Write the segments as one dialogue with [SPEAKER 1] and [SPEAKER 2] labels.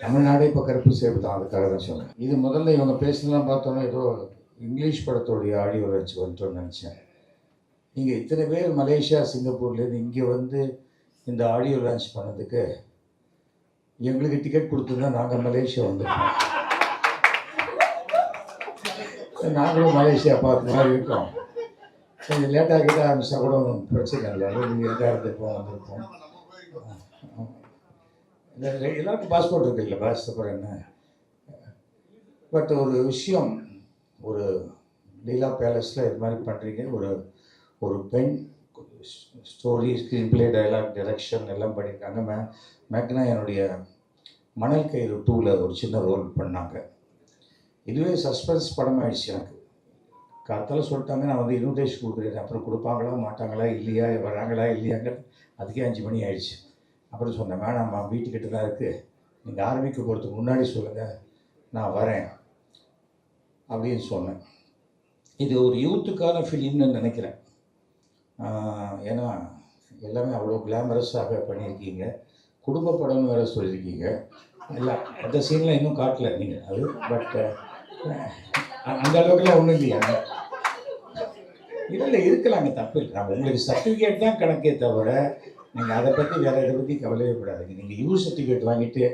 [SPEAKER 1] தமிழ்நாடே இப்போ கருப்பு சேப்பு தான் அதுக்காக தான் சொன்னேன். இது முதல்ல இவங்க பேசலாம் பார்த்தோன்னா ஏதோ இங்கிலீஷ் படத்தோடைய ஆடியோ வச்சு வந்துட்டோம்னு நினச்சேன். நீங்கள் இத்தனை பேர் மலேசியா சிங்கப்பூர்லேருந்து இங்கே வந்து இந்த ஆடியோ லான்ச் பண்ணதுக்கு எங்களுக்கு டிக்கெட் கொடுத்துருந்தா நாங்கள் மலேசியா வந்துருக்கோம். நாங்களும் மலேசியா பார்த்து மாதிரி இருக்கோம். கொஞ்சம் லேட்டாக கிட்ட ஆரம்பிச்சா கூட ஒன்றும் பிரச்சனை இல்லை. நீங்கள் எதாக இருந்திருப்போம் வந்திருப்போம் எல்லாருக்கும் பாஸ்போர்ட் இருக்கு இல்லை அப்புறம் என்ன? பட் ஒரு விஷயம் ஒரு லீலா பேலஸில் இது மாதிரி பண்ணுறீங்க ஒரு ஒரு பெண் story screenplay dialogue direction எல்லாம் பண்ணியிருக்காங்க மே மேக்னா என்னுடைய மணல் கயிறு டூவில் ஒரு சின்ன ரோல் பண்ணாங்க. இதுவே சஸ்பென்ஸ் படம் ஆயிடுச்சு எனக்கு. காத்தால சொல்லிட்டாங்க நான் வந்து இன்விடேஷன் கொடுக்குறேன். அப்புறம் கொடுப்பாங்களா மாட்டாங்களா இல்லையா வராங்களா இல்லையாங்க அதுக்கே அஞ்சு மணி ஆயிடுச்சு. அப்புறம் சொன்னேன் வேணாம்மா வீட்டுக்கிட்ட தான் இருக்குது நீங்கள் ஆரம்பிக்க போகிறதுக்கு முன்னாடி சொல்லுங்கள் நான் வரேன். அப்படின்னு சொன்னேன். இது ஒரு யூத்துக்கான ஃபிலிம்னு நினைக்கிறேன். ஏன்னா எல்லாமே அவ்வளோ கிளாமரஸாக பண்ணியிருக்கீங்க. குடும்ப படம்னு வேறு சொல்லியிருக்கீங்க. இல்லை அந்த சீனில் இன்னும் காட்டல நீங்கள் அது பட் அந்த அளவுக்குலாம் ஒன்றும் இல்லையா? இல்லை இருக்கலாங்க தப்பு இல்லை. நம்ம உங்களுக்கு சர்டிஃபிகேட் தான் கணக்கே தவிர நீங்கள் அதை பற்றி வேறு இதை பற்றி கவலையே கூடாதுங்க நீங்கள் யூ சர்டிஃபிகேட் வாங்கிட்டு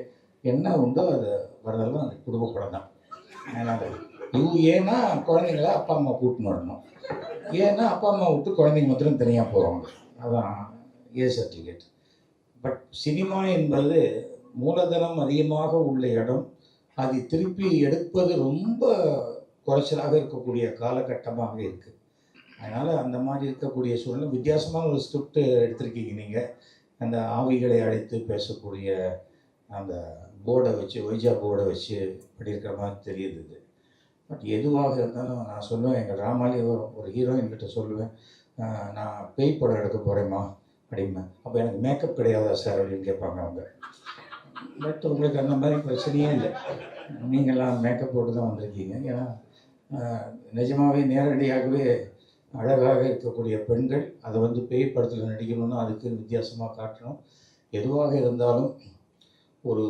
[SPEAKER 1] என்ன உண்டோ அது வரதெல்லாம் அது குடும்ப படம் தான். அதனால் யூ ஏன்னா குழந்தைங்கள அப்பா அம்மா கூட்டின்னு வரணும். ஏன்னா அப்பா அம்மா விட்டு குழந்தைங்க மாத்திரம் தனியாக போவாங்க அதான் ஏ சர்டிஃபிகேட் பட் சினிமா என்பது மூலதனம் அதிகமாக உள்ள இடம். அதை திருப்பி எடுப்பது ரொம்ப குறைச்சலாக இருக்கக்கூடிய காலகட்டமாக இருக்குது அதனால் அந்த மாதிரி இருக்கக்கூடிய சூழ்நிலை வித்தியாசமான ஒரு ஸ்கிரிப்ட் எடுத்திருக்கீங்க நீங்கள் அந்த ஆவிகளை அழைத்து பேசக்கூடிய அந்த போர்டை வச்சு ஒய்ஜா போர்டை வச்சு பண்ணியிருக்கிற மாதிரி தெரியுது இது. பட் எதுவாக இருந்தாலும் நான் சொல்லுவேன் எங்கள் ட்ராமாலே வரும் ஒரு ஹீரோயின் கிட்ட சொல்லுவேன் நான் பேய் படம் எடுக்க போகிறேம்மா அப்படிம்பேன். அப்போ எனக்கு மேக்கப் கிடையாதா சார் அப்படின்னு கேட்பாங்க அவங்க. பட் உங்களுக்கு அந்த மாதிரி பிரச்சனையே இல்லை. நீங்களாம் மேக்கப் போட்டு தான் வந்திருக்கீங்க. ஏன்னா நிஜமாகவே நேரடியாகவே அழகாக இருக்கக்கூடிய பெண்கள் அதை வந்து பேய் படத்தில் நடிக்கணும்னா அதுக்கு வித்தியாசமாக காட்டணும். எதுவாக இருந்தாலும் ஒரு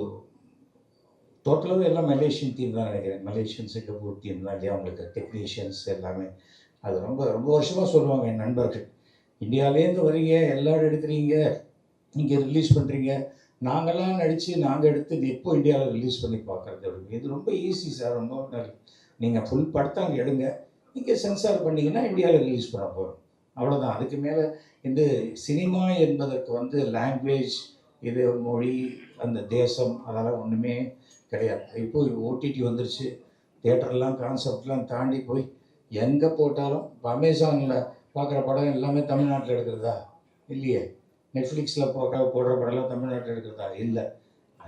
[SPEAKER 1] டோட்டலாகவே எல்லாம் மலேசியன் டீம் தான் நினைக்கிறேன். மலேசியன் சிங்கப்பூர் டீம் தான் இல்லையா? அவங்களுக்கு டெக்னீஷியன்ஸ் எல்லாமே. அது ரொம்ப ரொம்ப வருஷமாக சொல்லுவாங்க என் நண்பர்கள். இந்தியாவிலேருந்து வரீங்க எல்லோரும் எடுக்கிறீங்க நீங்கள் ரிலீஸ் பண்ணுறீங்க நாங்கள்லாம் நடித்து நாங்கள் எடுத்து எப்போ இந்தியாவில் ரிலீஸ் பண்ணி பார்க்குறது அப்படின்னு. இது ரொம்ப ஈஸி சார் ரொம்ப நீங்கள் ஃபுல் படத்தை அங்கே எடுங்க. நீங்கள் சென்சார் பண்ணிங்கன்னா இந்தியாவில் ரிலீஸ் பண்ண போகிறோம் அவ்வளோதான் அதுக்கு மேலே இந்த சினிமா என்பதற்கு வந்து லாங்குவேஜ் இது மொழி அந்த தேசம் அதெல்லாம் ஒன்றுமே கிடையாது. இப்போ ஓடிடி வந்துருச்சு. தேட்டர்லாம் கான்செப்ட்லாம் தாண்டி போய் எங்கே போட்டாலும் இப்போ அமேசானில் பார்க்குற படம் எல்லாமே தமிழ்நாட்டில் எடுக்கிறதா? இல்லையே. நெட்ஃப்ளிக்ஸில் போடுற போடுற படம்லாம் தமிழ்நாட்டில் எடுக்கிறதா? இல்லை.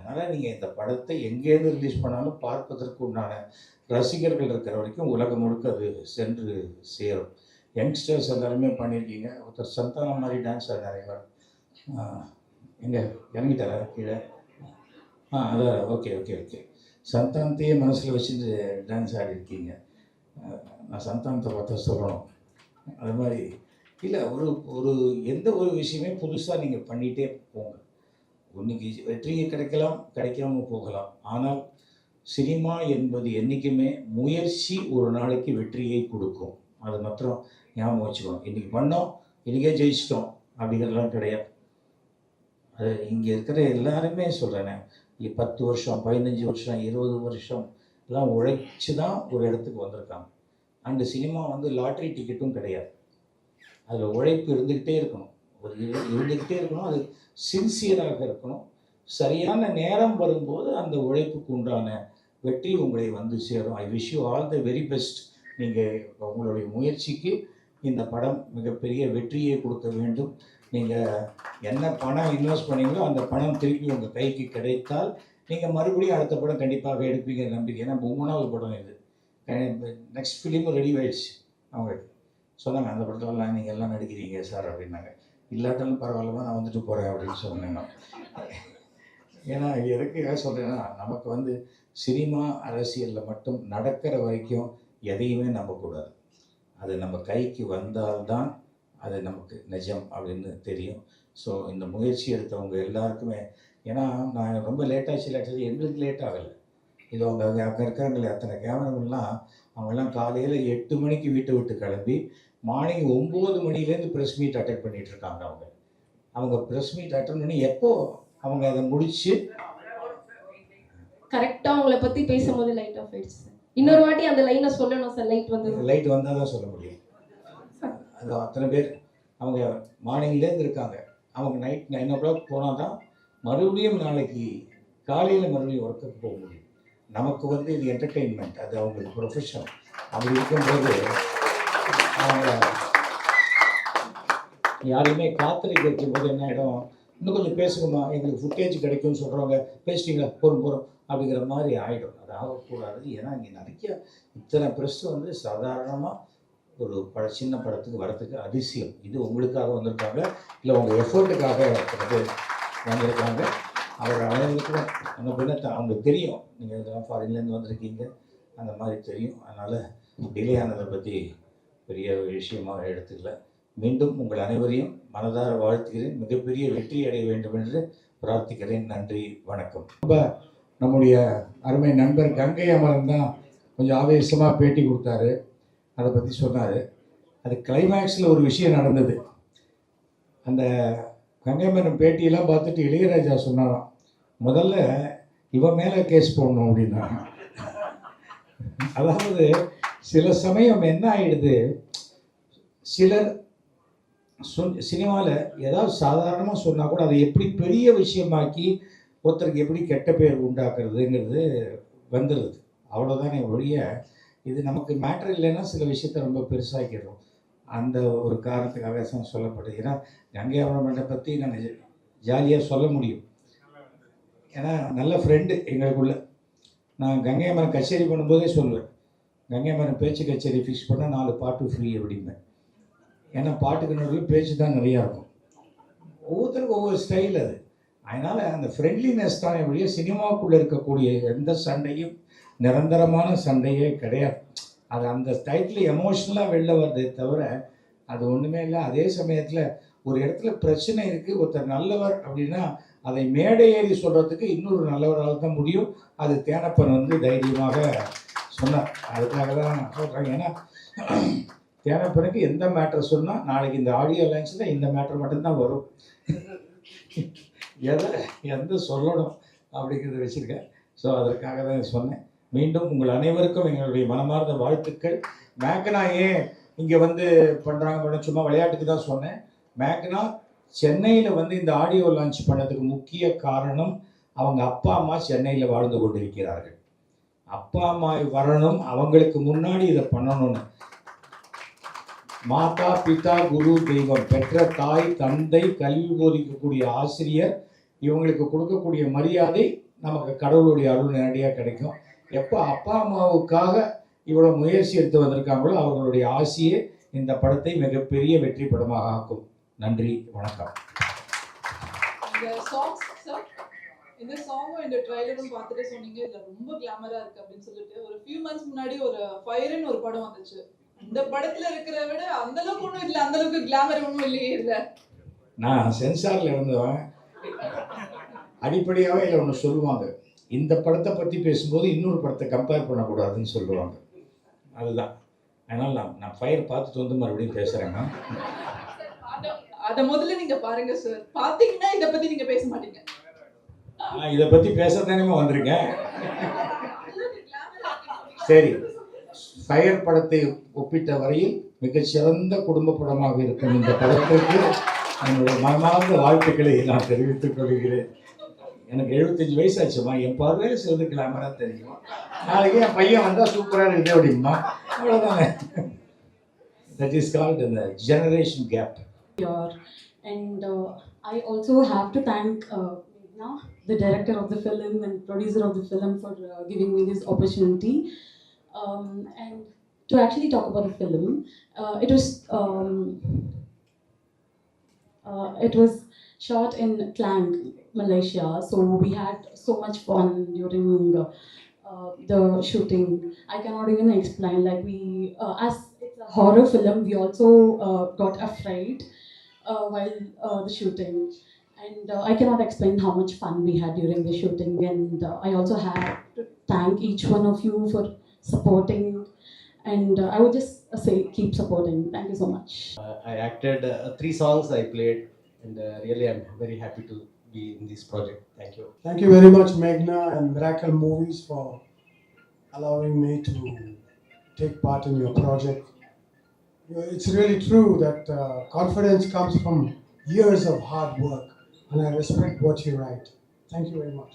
[SPEAKER 1] அதனால் நீங்கள் இந்த படத்தை எங்கேருந்து ரிலீஸ் பண்ணாலும் பார்ப்பதற்கு உண்டான ரசிகர்கள் இருக்கிற வரைக்கும் உலகம் முழுக்க அது சென்று சேரும். யங்ஸ்டர்ஸ் எல்லாருமே பண்ணியிருக்கீங்க. ஒருத்தர் சந்தானம் மாதிரி டான்ஸ் ஆடினார் எங்கே? இறங்கிட்டாரா? கீழே? ஆ அதான் ஓகே ஓகே ஓகே சந்தானத்தையே மனசில் வச்சுட்டு டான்ஸ் ஆடிருக்கீங்க நான் சந்தானத்தை பார்த்தா சொல்லணும். அது மாதிரி. இல்லை ஒரு ஒரு எந்த ஒரு விஷயமே புதுசாக நீங்கள் பண்ணிகிட்டே போங்க. இன்னைக்கு வெற்றியை கிடைக்கலாம் கிடைக்காம போகலாம். ஆனால் சினிமா என்பது என்றைக்குமே முயற்சி ஒரு நாளைக்கு வெற்றியை கொடுக்கும். அது மாத்திரம் ஞாபகம் வச்சுக்கணும். இன்றைக்கி பண்ணோம் இன்றைக்கே ஜெயிச்சிட்டோம் அப்படிங்கிறதெல்லாம் கிடையாது. அது இங்கே இருக்கிற எல்லாருமே சொல்கிறேனே பத்து வருஷம் பதினஞ்சு வருஷம் இருபது வருஷம் எல்லாம் உழைச்சி தான் ஒரு இடத்துக்கு வந்திருக்காங்க. அண்டு சினிமா வந்து லாட்ரி டிக்கெட்டும் கிடையாது. அதில் உழைப்பு இருந்துக்கிட்டே இருக்கணும். ஒரு இரு- இருந்துக்கிட்டே இருக்கணும். அது சின்சியராக இருக்கணும். சரியான நேரம் வரும்போது அந்த உழைப்புக்கு உண்டான வெற்றி உங்களை வந்து சேரும். I wish you all the very best நீங்கள் உங்களுடைய முயற்சிக்கு இந்த படம் மிகப்பெரிய வெற்றியை கொடுக்க வேண்டும். நீங்கள் என்ன பணம் இன்வெஸ்ட் பண்ணீங்களோ அந்த பணம் திருப்பி உங்கள் கைக்கு கிடைத்தால் நீங்கள் மறுபடியும் அடுத்த படம் கண்டிப்பாக எடுப்பீங்க நம்பிக்கை. ஏன்னா மூணாவது படம் இது. நெக்ஸ்ட் ஃபிலிமும் ரெடி ஆயிடுச்சு. அவங்களுக்கு சொன்னாங்க அந்த படத்துலலாம் நீங்கள் எல்லாம் நடிக்கிறீங்க சார் அப்படின்னாங்க. இல்லாட்டாலும் பரவாயில்லமா நான் வந்துட்டு போகிறேன் அப்படின்னு சொன்னேன் நான். ஏன்னா எதுக்காக சொல்கிறேன்னா நமக்கு வந்து சினிமா அரசியலில் மட்டும் நடக்கிற வரைக்கும் எதையுமே நம்பக்கூடாது. அது நம்ம கைக்கு வந்தால்தான் அது நமக்கு நிஜம் அப்படின்னு தெரியும். ஸோ இந்த முயற்சி எடுத்தவங்க எல்லாருக்குமே ஏன்னா நான் ரொம்ப லேட்டாச்சு லேட்டாச்சு எங்களுக்கு லேட் ஆகலை. இது அவங்க அங்கே அங்கே இருக்காங்களே அத்தனை கேமராமெல்லாம் அவங்கெல்லாம் காலையில் எட்டு மணிக்கு வீட்டை விட்டு கிளம்பி மார்னிங் ஒம்பது மணிலேருந்து ப்ரெஸ் மீட் அட்டன் பண்ணிட்டு இருக்காங்க அவங்க. அவங்க ப்ரெஸ் மீட் அட்டன் பண்ணி எப்போ அவங்க அதை முடிச்சு?
[SPEAKER 2] கரெக்டா உங்களை பத்தி பேசும்போது லைட் ஆஃப் ஆயிடுச்சு இன்னொரு வாட்டி அந்த லைனை சொல்லணும் சார் லைட் வந்தது
[SPEAKER 1] லைட் வந்தால் தான் சொல்ல முடியும். அது அத்தனை பேர் அவங்க மார்னிங்லேருந்து இருக்காங்க. அவங்க நைட் நைன் ஓ கிளாக் போனால் தான் மறுபடியும் நாளைக்கு காலையில் மறுபடியும் ஒர்க்குக்கு போக முடியும். நமக்கு வந்து இது என்டர்டெயின்மெண்ட் அது அவங்களுக்கு ப்ரொஃபஷன் அப்படி இருக்கும்போது யாரையுமே காத்திருக்க வைக்கும்போது என்ன ஆகிடும் இன்னும் கொஞ்சம் பேசுங்கம்மா. எங்களுக்கு ஃபுட்டேஜ் கிடைக்கும்னு சொல்கிறவங்க பேசிட்டீங்களா? போகிறோம் போகிறோம் அப்படிங்கிற மாதிரி ஆகிடும் அது ஆகக்கூடாது. ஏன்னா இங்கே நிறைய இத்தனை ப்ரெஸ் வந்து சாதாரணமாக ஒரு பட சின்ன படத்துக்கு வரத்துக்கு அதிசயம். இது உங்களுக்காக வந்திருக்காங்க. இல்லை உங்கள் எஃபர்ட்டுக்காக வந்து வந்திருக்காங்க. அவர் அனைவருக்கும் அந்த பின்னத்தை அவங்களுக்கு தெரியும். நீங்கள் இதெல்லாம் ஃபாரின்லேருந்து வந்திருக்கீங்க. அந்த மாதிரி தெரியும். அதனால் டிலே ஆனதை பற்றி பெரிய விஷயமாக எடுத்துக்கல. மீண்டும் உங்கள் அனைவரையும் மனதார வாழ்த்துகிறேன். மிகப்பெரிய வெற்றி அடைய வேண்டும் என்று பிரார்த்திக்கிறேன். நன்றி வணக்கம். ரொம்ப நம்முடைய அருமை நண்பர் கங்கை அமரன் தான் கொஞ்சம் ஆவேசமாக பேட்டி கொடுத்தாரு. அதை பற்றி சொன்னார். அது கிளைமேக்ஸில் ஒரு விஷயம் நடந்தது. அந்த கங்கை மரம் பேட்டியெல்லாம் பார்த்துட்டு இளையராஜா சொன்னாராம் முதல்ல இவன் மேலே கேஸ் போடணும் அப்படின்னா அதாவது சில சமயம் என்ன ஆயிடுது? சிலர் சொன் சினிமாவில் ஏதாவது சாதாரணமாக சொன்னால் கூட அதை எப்படி பெரிய விஷயமாக்கி ஒருத்தருக்கு எப்படி கெட்ட பேர் உண்டாக்குறதுங்கிறது வந்துடுது அவ்வளோதானே ஒழிய இது நமக்கு மேட்ரு இல்லைன்னா சில விஷயத்த ரொம்ப பெருசாக்கிடுறோம் அந்த ஒரு காரணத்துக்காக தான் சொல்லப்படுது ஏன்னா கங்கை அவரமண்டை பற்றி நான் ஜாலியாக சொல்ல முடியும். ஏன்னா நல்ல ஃப்ரெண்டு எங்களுக்குள்ள. நான் கங்கை அமரன் கச்சேரி பண்ணும்போதே சொல்லுவேன். கங்கைமரன் பேச்சு கச்சேரி ஃபிக்ஸ் பண்ணால் நாலு பாட்டு ஃப்ரீ அப்படிம்பேன். ஏன்னா பாட்டுக்கு நடுவில் பேச்சு தான் நிறையா இருக்கும். ஒவ்வொருத்தருக்கும் ஒவ்வொரு ஸ்டைல் அது. அதனால் அந்த ஃப்ரெண்ட்லினஸ் தான் எப்படியோ சினிமாவுக்குள்ளே இருக்கக்கூடிய எந்த சண்டையும் நிரந்தரமான சண்டையே கிடையாது. அது அந்த டயத்தில் எமோஷ்னலாக வெளில வருதே தவிர அது ஒன்றுமே இல்லை. அதே சமயத்தில் ஒரு இடத்துல பிரச்சனை இருக்குது ஒருத்தர் நல்லவர் அப்படின்னா அதை மேடை ஏறி சொல்கிறதுக்கு இன்னொரு நல்லவரால் தான் முடியும். அது தேனப்பன் வந்து தைரியமாக சொன்னார் அதுக்காக தான் நான் சொல்கிறேன் ஏன்னா தேனப்பனுக்கு எந்த மேட்டர் சொன்னால் நாளைக்கு இந்த ஆடியோ லைன்ஸில் இந்த மேட்டர் மட்டும்தான் வரும். எதை எந்த சொல்லணும் அப்படிங்கிறத வச்சுருக்கேன். ஸோ அதற்காக தான் சொன்னேன். மீண்டும் உங்கள் அனைவருக்கும் எங்களுடைய மனமார்ந்த வாழ்த்துக்கள். மேக்னா ஏன் இங்கே வந்து பண்ணுறாங்க பண்ண சும்மா விளையாட்டுக்கு தான் சொன்னேன். மேக்னா சென்னையில் வந்து இந்த ஆடியோ லான்ச் பண்ணதுக்கு முக்கிய காரணம் அவங்க அப்பா அம்மா சென்னையில் வாழ்ந்து கொண்டிருக்கிறார்கள். அப்பா அம்மா வரணும் அவங்களுக்கு முன்னாடி இதை பண்ணணும்னு. மாதா பிதா குரு தெய்வம். பெற்ற தாய் தந்தை கல்வி போதிக்கக்கூடிய ஆசிரியர் இவங்களுக்கு கொடுக்கக்கூடிய மரியாதை நமக்கு கடவுளுடைய அருள் நேரடியாக கிடைக்கும். எப்போ அப்பா அம்மாவுக்காக இவ்வளோ முயற்சி எடுத்து வந்திருக்காங்களோ அவர்களுடைய ஆசையே இந்த படத்தை மிகப்பெரிய வெற்றி படமாக ஆக்கும். நன்றி வணக்கம்.
[SPEAKER 3] இந்த சாங்கும் இந்த ட்ரைலரும் பார்த்துட்டு சொன்னீங்க. இதுல ரொம்ப கிளாமரா இருக்கு அப்படின்னு சொல்லிட்டு ஒரு ஃபியூ மந்த்ஸ் முன்னாடி ஒரு ஃபயர்னு ஒரு படம் வந்துச்சு. இந்த படத்துல இருக்கிற விட அந்த அளவுக்கு ஒண்ணும் இல்ல. அந்த அளவுக்கு கிளாமர் ஒண்ணும் இல்லையே இல்ல
[SPEAKER 1] நான் சென்சாரில் இருந்தவன் அடிப்படையாகவே இதில் ஒன்று சொல்லுவாங்க. இந்த படத்தை பற்றி பேசும்போது இன்னொரு படத்தை கம்பேர் பண்ணக்கூடாதுன்னு சொல்லுவாங்க. அதுதான். அதனால் நான் நான் ஃபயர் பார்த்துட்டு வந்து மறுபடியும் பேசுகிறேங்க
[SPEAKER 3] அத- அத முதல்ல நீங்க பாருங்க சார் பாத்தீங்கன்னா இத பத்தி நீங்க பேச மாட்டீங்க.
[SPEAKER 1] நான் இதை பற்றி பேசத்தானே வந்திருக்கேன். சரி. ஃபயர் படத்தை ஒப்பிட்ட வரையில் மிகச்சிறந்த குடும்ப படமாக இருக்கும் இந்த படத்திற்கு என்னுடைய மனமார்ந்த வாழ்த்துக்களை நான் தெரிவித்துக் கொள்கிறேன். எனக்கு எழுபத்தஞ்சு வயசு ஆச்சுமா என் பார்வையில் சிறந்து கிளாமரா தெரியும். நாளைக்கு என் பையன் வந்தால் சூப்பராக இருக்குது அப்படிமா அவ்வளோதானே தட் இஸ் கால்ட் இந்த generation gap
[SPEAKER 4] here. And uh, I also have to thank uh, The director of the film and producer of the film, for uh, giving me this opportunity. Um, and to actually talk about the film, uh, it was um, uh, it was shot in Klang, Malaysia. So we had so much fun during uh, the shooting. I cannot even explain. Like we, uh, as it's a horror film, we also uh, got afraid uh, while the shooting. And uh, I cannot explain how much fun we had during the shooting. And uh, I also have to thank each one of you for supporting. And uh, I would just uh, say, keep supporting. Thank you so much.
[SPEAKER 5] Uh, I acted uh, three songs I played, and uh, really I'm very happy to be in this project. Thank you.
[SPEAKER 6] Thank you very much, Meghna and Miracle Movies, for allowing me to take part in your project. It's really true that uh, confidence comes from years of hard work, and I respect what you write. Thank you very much.